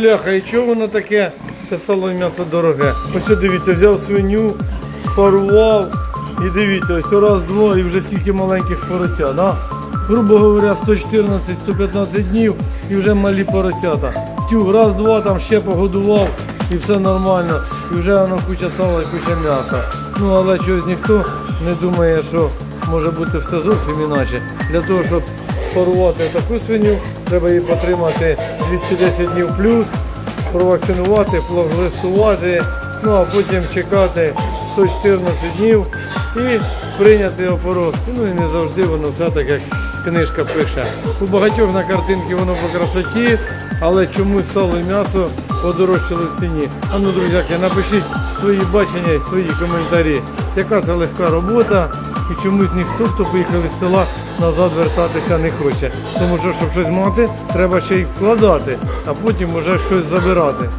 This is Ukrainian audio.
Бляха, і чого воно таке? Те сало м'ясо дороге. Ось дивіться, взяв свиню, спарував і дивіться, ось раз, два і вже скільки маленьких поросят. Да? Грубо говоря, 114-115 днів і вже малі поросята. Тю, раз, два там ще погодував і все нормально. І вже воно куча сала і куча м'яса. Ну але чогось ніхто не думає, що може бути все зовсім іначе. Для того, щоб спарувати таку свиню, треба її потримати 210 днів плюс провакцинувати, флоглистувати, ну а потім чекати 114 днів і прийняти опорос. Ну і не завжди воно все так, як книжка пише. У багатьох на картинці воно по красоті, але чомусь сало і м'ясо подорожчали в ціні. А ну, друзяки, напишіть свої бачення, свої коментарі. Яка це легка робота і чомусь ніхто, хто поїхав із села, назад вертатися не хоче. Тому що, щоб щось мати, треба ще й вкладати, а потім вже щось забирати.